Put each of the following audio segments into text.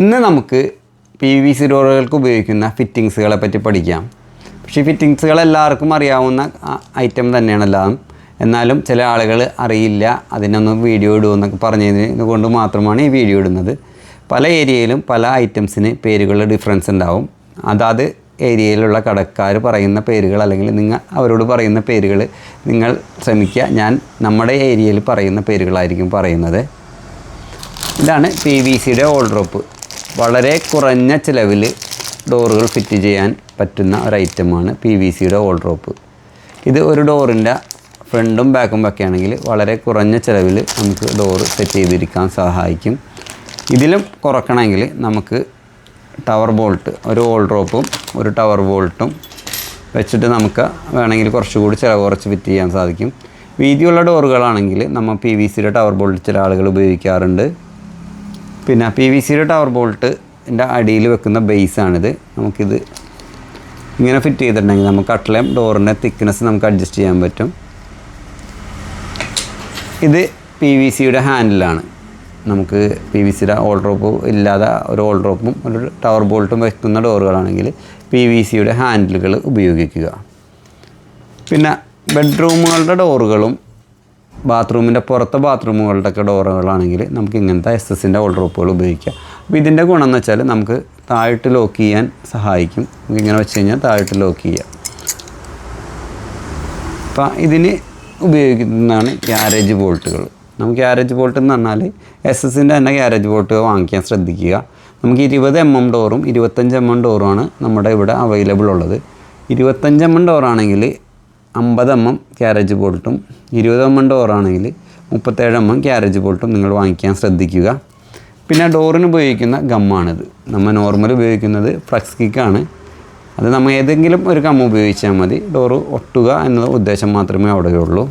ഇന്ന് നമുക്ക് P V C ഡോറുകൾക്ക് ഉപയോഗിക്കുന്ന ഫിറ്റിങ്സുകളെ പറ്റി പഠിക്കാം. പക്ഷേ ഫിറ്റിങ്സുകൾ എല്ലാവർക്കും അറിയാവുന്ന ഐറ്റം തന്നെയാണ് എല്ലാം എന്നാലും ചില ആളുകൾ അറിയില്ല അതിനൊന്ന് വീഡിയോ ഇടുമെന്നൊക്കെ പറഞ്ഞതിന് കൊണ്ട് മാത്രമാണ് ഈ വീഡിയോ ഇടുന്നത്. പല ഏരിയയിലും പല ഐറ്റംസിന് പേരുകളുടെ ഡിഫറൻസ് ഉണ്ടാവും. അതാത് ഏരിയയിലുള്ള കടക്കാർ പറയുന്ന പേരുകൾ അല്ലെങ്കിൽ നിങ്ങൾ അവരോട് പറയുന്ന പേരുകൾ നിങ്ങൾ ശ്രമിക്കുക. ഞാൻ നമ്മുടെ ഏരിയയിൽ പറയുന്ന പേരുകളായിരിക്കും പറയുന്നത്. ഇതാണ് പി വി സിയുടെ ഓൾ ഡ്രോപ്പ് വളരെ കുറഞ്ഞ ചിലവിൽ ഡോറുകൾ ഫിറ്റ് ചെയ്യാൻ പറ്റുന്ന ഒരു ഐറ്റമാണ് പി വി സിയുടെ ഓൾ ഡ്രോപ്പ് ഇത് ഒരു ഡോറിന്റെ ഫ്രണ്ടും ബാക്കും ഒക്കെ ആണെങ്കിൽ വളരെ കുറഞ്ഞ ചിലവിൽ നമുക്ക് ഡോറ് സെറ്റ് ചെയ്തിരിക്കാൻ സഹായിക്കും. ഇതിലും കുറക്കണമെങ്കിൽ നമുക്ക് ടവർ ബോൾട്ട് ഒരു ഓൾ ഡ്രോപ്പും ഒരു ടവർ ബോൾട്ടും വെച്ചിട്ട് നമുക്ക് വേണമെങ്കിൽ കുറച്ചുകൂടി ചിലവ് കുറച്ച് ഫിറ്റ് ചെയ്യാൻ സാധിക്കും. വീതിയുള്ള ഡോറുകളാണെങ്കിൽ നമ്മൾ പി വി സിയുടെ ടവർ ബോൾട്ട് ചില ആളുകൾ ഉപയോഗിക്കാറുണ്ട്. പിന്നെ പി വി സിയുടെ ടവർ ബോൾട്ടിന്റെ അടിയിൽ വെക്കുന്ന ബേസാണിത് നമുക്കിത് ഇങ്ങനെ ഫിറ്റ് ചെയ്തിട്ടുണ്ടെങ്കിൽ നമുക്ക് അട്ടലയും ഡോറിന്റെ തിക്നെസ് നമുക്ക് അഡ്ജസ്റ്റ് ചെയ്യാൻ പറ്റും. ഇത് പി വി സിയുടെ ഹാൻഡിലാണ് നമുക്ക് പി വി സിയുടെ ഓൾ ഡ്രോപ്പ് ഇല്ലാതെ ഒരു ഓൾ ഡ്രോപ്പും ഒരു ടവർ ബോൾട്ടും വെക്കുന്ന ഡോറുകളാണെങ്കിൽ പി വി സിയുടെ ഹാൻഡിലുകൾ ഉപയോഗിക്കുക. പിന്നെ ബെഡ്റൂമുകളുടെ ഡോറുകളും ബാത്റൂമിന്റെ പുറത്തെ ബാത്റൂമുകളുടെ ഒക്കെ ഡോറുകളാണെങ്കിൽ നമുക്ക് ഇങ്ങനത്തെ എസ് എസിന്റെ ഓൾ ഉപയോഗിക്കാം. അപ്പോൾ ഇതിന്റെ ഗുണം എന്ന് വെച്ചാൽ നമുക്ക് താഴോട്ട് ലോക്ക് ചെയ്യാൻ സഹായിക്കും. നമുക്ക് ഇങ്ങനെ വെച്ച് കഴിഞ്ഞാൽ താഴോട്ട് ലോക്ക് ചെയ്യാം. അപ്പം ഇതിന് ഉപയോഗിക്കുന്നതാണ് ഗ്യാരേജ് ബോൾട്ടുകൾ. നമുക്ക് ഗ്യാരേജ് ബോൾട്ട് എന്ന് പറഞ്ഞാൽ എസ് എസിന്റെ തന്നെ ഗ്യാരേജ് ബോൾട്ട് വാങ്ങിക്കാൻ ശ്രദ്ധിക്കുക. നമുക്ക് ഇരുപത് എം എം ഡോറും ഇരുപത്തഞ്ച് എം എം ഡോറുമാണ് നമ്മുടെ ഇവിടെ അവൈലബിൾ ഉള്ളത്. ഇരുപത്തഞ്ച് എം എം ഡോറാണെങ്കിൽ അമ്പത് എം എം ക്യാരേജ് ബോൾട്ടും ഇരുപത് എം എം ഡോറാണെങ്കിൽ മുപ്പത്തേഴ് എം എം ക്യാരേജ് ബോൾട്ടും നിങ്ങൾ വാങ്ങിക്കാൻ ശ്രദ്ധിക്കുക. പിന്നെ ഡോറിന് ഉപയോഗിക്കുന്ന ഗമ്മാണിത് നമ്മൾ നോർമൽ ഉപയോഗിക്കുന്നത് ഫ്ലക്സ് കിക്കാണ് അത് നമ്മൾ ഏതെങ്കിലും ഒരു കമ്മ ഉപയോഗിച്ചാൽ മതി. ഡോറ് ഒട്ടുക എന്ന ഉദ്ദേശം മാത്രമേ അവിടെയുള്ളൂ.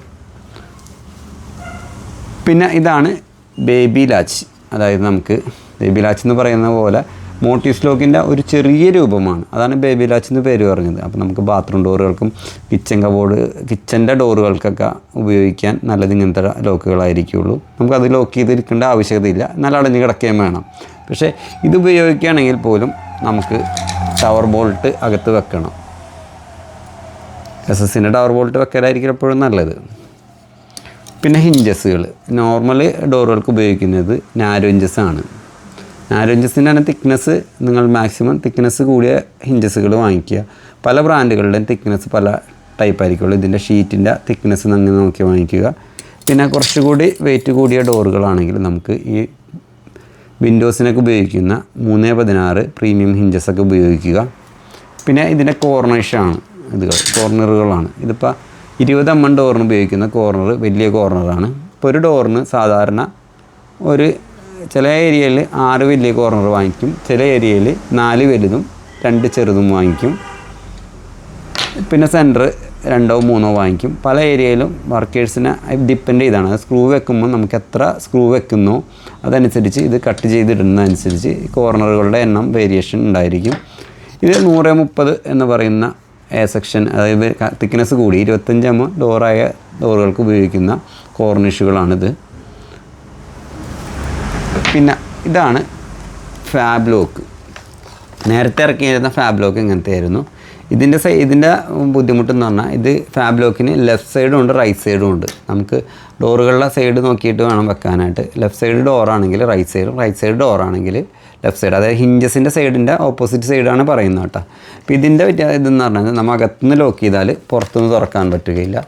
പിന്നെ ഇതാണ് ബേബി ലാച്ച് അതായത് നമുക്ക് ബേബി ലാച്ച് എന്ന് പറയുന്ന പോലെ മോട്ടീസ് ലോക്കിന്റെ ഒരു ചെറിയ രൂപമാണ്. അതാണ് ബേബി ലാച്ച് എന്ന് പേര് പറഞ്ഞത്. അപ്പോൾ നമുക്ക് ബാത്റൂം ഡോറുകൾക്കും കിച്ചൺ കബോർഡ് കിച്ചന്റെ ഡോറുകൾക്കൊക്കെ ഉപയോഗിക്കാൻ നല്ലത് ഇങ്ങനത്തെ ലോക്കുകളായിരിക്കുള്ളൂ. നമുക്കത് ലോക്ക് ചെയ്തിരിക്കേണ്ട ആവശ്യകതയില്ല. നല്ല അടഞ്ഞ് കിടക്കുകയും വേണം. പക്ഷേ ഇത് ഉപയോഗിക്കുകയാണെങ്കിൽ പോലും നമുക്ക് ടവർ ബോൾട്ട് അകത്ത് വെക്കണം. എസ് എസിന്റെ ടവർ ബോൾട്ട് വെക്കലായിരിക്കും എപ്പോഴും നല്ലത്. പിന്നെ ഹിഞ്ചസുകൾ. നോർമൽ ഡോറുകൾക്ക് ഉപയോഗിക്കുന്നത് നാരോ ഇഞ്ചസ് ആണ് നാരോ ഇഞ്ചസിന്റെ തന്നെ തിക്നെസ് നിങ്ങൾ മാക്സിമം തിക്നെസ് കൂടിയ ഹിഞ്ചസുകൾ വാങ്ങിക്കുക. പല ബ്രാൻഡുകളുടെയും തിക്നെസ് പല ടൈപ്പ് ആയിരിക്കുള്ളൂ. ഇതിന്റെ ഷീറ്റിന്റെ തിക്നെസ് നിങ്ങൾ നോക്കി വാങ്ങിക്കുക. പിന്നെ കുറച്ചുകൂടി വെയിറ്റ് കൂടിയ ഡോറുകളാണെങ്കിൽ നമുക്ക് ഈ വിൻഡോസിനൊക്കെ ഉപയോഗിക്കുന്ന മൂന്ന് പതിനാറ് പ്രീമിയം ഹിഞ്ചസൊക്കെ ഉപയോഗിക്കുക. പിന്നെ ഇതിന്റെ കോർണേഷാണ് ഇത് കോർണറുകളാണ് ഇതിപ്പോൾ ഇരുപത് എം എം ഡോറിന് ഉപയോഗിക്കുന്ന കോർണർ വലിയ കോർണറാണ് ഇപ്പോൾ ഒരു ഡോറിന് സാധാരണ ഒരു ചില ഏരിയയിൽ ആറ് വലിയ കോർണർ വാങ്ങിക്കും. ചില ഏരിയയിൽ നാല് വലുതും രണ്ട് ചെറുതും വാങ്ങിക്കും. പിന്നെ സെന്റർ രണ്ടോ മൂന്നോ വാങ്ങിക്കും. പല ഏരിയയിലും വർക്കേഴ്സിനെ ഡിപ്പെൻഡ് ചെയ്താണ്. സ്ക്രൂ വെക്കുമ്പോൾ നമുക്ക് എത്ര സ്ക്രൂ വെക്കുന്നു അതനുസരിച്ച് ഇത് കട്ട് ചെയ്തിടുന്നതനുസരിച്ച് കോർണറുകളുടെ എണ്ണം വേരിയേഷൻ ഉണ്ടായിരിക്കും. ഇത് നൂറ് മുപ്പത് എന്ന് പറയുന്ന എ സെക്ഷൻ അതായത് തിക്നെസ് കൂടി ഇരുപത്തഞ്ച് എം ഡോറായ ഡോറുകൾക്ക് ഉപയോഗിക്കുന്ന കോർണിഷുകളാണിത് പിന്നെ ഇതാണ് ഫാബ്ലോക്ക് നേരത്തെ ഇറക്കിയിരുന്ന ഫാബ് ലോക്ക് ഇങ്ങനത്തെ ആയിരുന്നു ഇതിന്റെ സൈ ഇതിന്റെ ബുദ്ധിമുട്ടെന്ന് പറഞ്ഞാൽ ഇത് ഫാബ്ലോക്കിന് ലെഫ്റ്റ് സൈഡും ഉണ്ട് റൈറ്റ് സൈഡും ഉണ്ട്. നമുക്ക് ഡോറുകളുടെ സൈഡ് നോക്കിയിട്ട് വേണം വെക്കാനായിട്ട്. ലെഫ്റ്റ് സൈഡ് ഡോറാണെങ്കിൽ റൈറ്റ് സൈഡും റൈറ്റ് സൈഡ് ഡോറാണെങ്കിൽ ലെഫ്റ്റ് സൈഡ് അതായത് ഹിഞ്ചസിന്റെ സൈഡിന്റെ ഓപ്പോസിറ്റ് സൈഡാണ് പറയുന്നത് കേട്ടോ. അപ്പോൾ ഇതിന്റെ ഇതെന്ന് പറഞ്ഞാൽ നമ്മൾ അകത്തുനിന്ന് ലോക്ക് ചെയ്താൽ പുറത്തുനിന്ന് തുറക്കാൻ പറ്റുകയില്ല.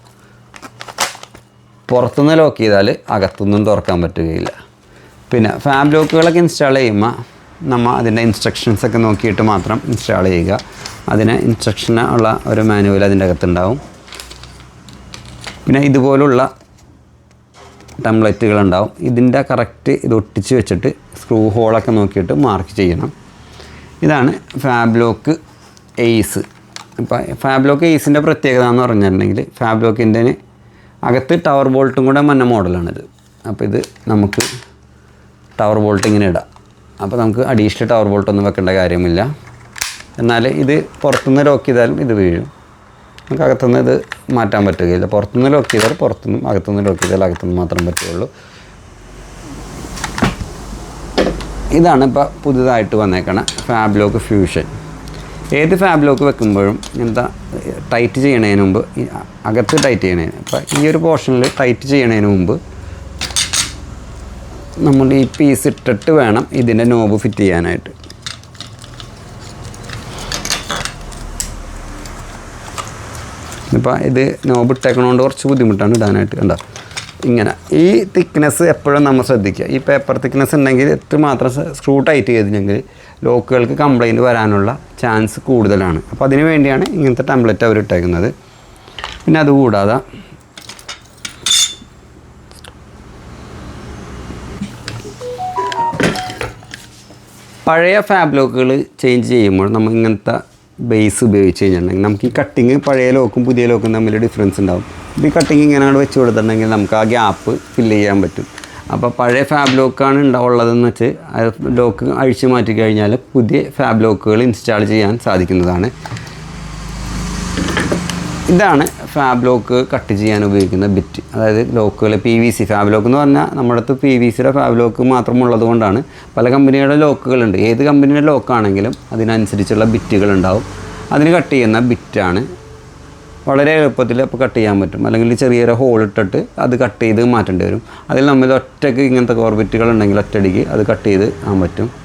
പുറത്തുനിന്ന് ലോക്ക് ചെയ്താൽ അകത്തുനിന്നും തുറക്കാൻ പറ്റുകയില്ല. പിന്നെ ഫാബ് ലോക്കുകളൊക്കെ ഇൻസ്റ്റാൾ ചെയ്യുമ്പോൾ നമ്മൾ അതിന്റെ ഇൻസ്ട്രക്ഷൻസ് ഒക്കെ നോക്കിയിട്ട് മാത്രം ഇൻസ്റ്റാൾ ചെയ്യുക. അതിന് ഇൻസ്ട്രക്ഷൻ ഉള്ള ഒരു മാനുവൽ അതിന്റെ അകത്തുണ്ടാവും. പിന്നെ ഇതുപോലുള്ള ടെംപ്ലേറ്റുകൾ ഉണ്ടാവും ഇതിന്റെ കറക്റ്റ് ഇത് ഒട്ടിച്ച് വെച്ചിട്ട് സ്ക്രൂ ഹോളൊക്കെ നോക്കിയിട്ട് മാർക്ക് ചെയ്യണം. ഇതാണ് ഫാബ്ലോക്ക് എയ്സ് ഇപ്പോൾ ഫാബ്ലോക്ക് എയ്സിന്റെ പ്രത്യേകത എന്ന് പറഞ്ഞിട്ടുണ്ടെങ്കിൽ ഫാബ്ലോക്കിന്റെ അകത്ത് ടവർ ബോൾട്ടും കൂടെ മഞ്ഞ മോഡലാണിത് അപ്പോൾ ഇത് നമുക്ക് ടവർ ബോൾട്ട് ഇങ്ങനെ ഇടാം. അപ്പോൾ നമുക്ക് അഡീഷണൽ ടവർ ബോൾട്ടൊന്നും വെക്കേണ്ട കാര്യമില്ല. എന്നാൽ ഇത് പുറത്തുനിന്ന് ലോക്ക് ചെയ്താലും ഇത് വീഴും. നമുക്ക് അകത്തുനിന്ന് ഇത് മാറ്റാൻ പറ്റുകയില്ല. പുറത്തുനിന്ന് ലോക്ക് ചെയ്താൽ പുറത്തുനിന്നും അകത്തുനിന്ന് ലോക്ക് ചെയ്താൽ അകത്തുനിന്ന് മാത്രം പറ്റുകയുള്ളൂ. ഇതാണ് ഇപ്പോൾ പുതുതായിട്ട് വന്നേക്കണ ഫാബ്ലോക്ക് ഫ്യൂഷൻ ഏത് ഫാബ്ലോക്ക് വെക്കുമ്പോഴും എന്താ ടൈറ്റ് ചെയ്യണതിന് മുമ്പ് അകത്ത് ടൈറ്റ് ചെയ്യണതിന് അപ്പോൾ ഈ ഒരു പോർഷനിൽ ടൈറ്റ് ചെയ്യണതിന് മുമ്പ് നമ്മൾ ഈ പീസ് ഇട്ടിട്ട് വേണം ഇതിന്റെ നോബ് ഫിറ്റ് ചെയ്യാനായിട്ട്. ഇപ്പോൾ ഇത് നോബ് ഇട്ടേക്കണോണ്ട് കുറച്ച് ബുദ്ധിമുട്ടാണ് ഇടാനായിട്ട് കണ്ടോ? ഇങ്ങനെ. ഈ തിക്നെസ് എപ്പോഴും നമ്മൾ ശ്രദ്ധിക്കുക. ഈ പേപ്പർ തിക്നെസ് ഉണ്ടെങ്കിൽ എത്ര മാത്രം സ്ക്രൂ ടൈറ്റ് ചെയ്തില്ലെങ്കിൽ ലോക്കുകൾക്ക് കംപ്ലൈന്റ് വരാനുള്ള ചാൻസ് കൂടുതലാണ്. അപ്പോൾ അതിന് വേണ്ടിയാണ് ഇങ്ങനത്തെ ടംപ്ലറ്റ് അവർ ഇട്ടേക്കുന്നത് പിന്നെ അതുകൂടാതെ പഴയ ഫാബ് ലോക്കുകൾ ചേഞ്ച് ചെയ്യുമ്പോൾ നമ്മൾ ഇങ്ങനത്തെ ബേസ് ഉപയോഗിച്ച് കഴിഞ്ഞിട്ടുണ്ടെങ്കിൽ നമുക്ക് ഈ കട്ടിങ് പഴയ ലോക്കും പുതിയ ലോക്കും തമ്മിൽ ഡിഫറൻസ് ഉണ്ടാവും. ഈ കട്ടിങ് ഇങ്ങനെയാണ് വെച്ച് കൊടുത്തിട്ടുണ്ടെങ്കിൽ നമുക്ക് ആ ഗ്യാപ്പ് ഫില്ല് ചെയ്യാൻ പറ്റും. അപ്പോൾ പഴയ ഫാബ് ലോക്കാണ് ഉണ്ടാവുള്ളതെന്ന് വെച്ച് ലോക്ക് അഴിച്ചു മാറ്റി കഴിഞ്ഞാൽ പുതിയ ഫാബ് ലോക്കുകൾ ഇൻസ്റ്റാൾ ചെയ്യാൻ സാധിക്കുന്നതാണ്. ഇതാണ് ഫാബ് ലോക്ക് കട്ട് ചെയ്യാൻ ഉപയോഗിക്കുന്ന ബിറ്റ് അതായത് ലോക്കുകൾ P V C fab lock എന്ന് പറഞ്ഞാൽ നമ്മുടെ അടുത്ത് പി വി സിയുടെ ഫാബ് ലോക്ക് മാത്രമുള്ളത് കൊണ്ടാണ്. പല കമ്പനിയുടെ ലോക്കുകളുണ്ട്. ഏത് കമ്പനിയുടെ ലോക്കാണെങ്കിലും അതിനനുസരിച്ചുള്ള ബിറ്റുകൾ ഉണ്ടാവും. അതിന് കട്ട് ചെയ്യുന്ന ബിറ്റാണ് വളരെ എളുപ്പത്തിൽ അപ്പോൾ കട്ട് ചെയ്യാൻ പറ്റും. അല്ലെങ്കിൽ ചെറിയൊരു ഹോൾ ഇട്ടിട്ട് അത് കട്ട് ചെയ്ത് മാറ്റേണ്ടി വരും. അതിൽ നമ്മൾ ഒറ്റയ്ക്ക് ഇങ്ങനത്തെ കോർബിറ്റുകൾ ഉണ്ടെങ്കിൽ ഒറ്റയടിക്ക് അത് കട്ട് ചെയ്ത് ആൻ പറ്റും.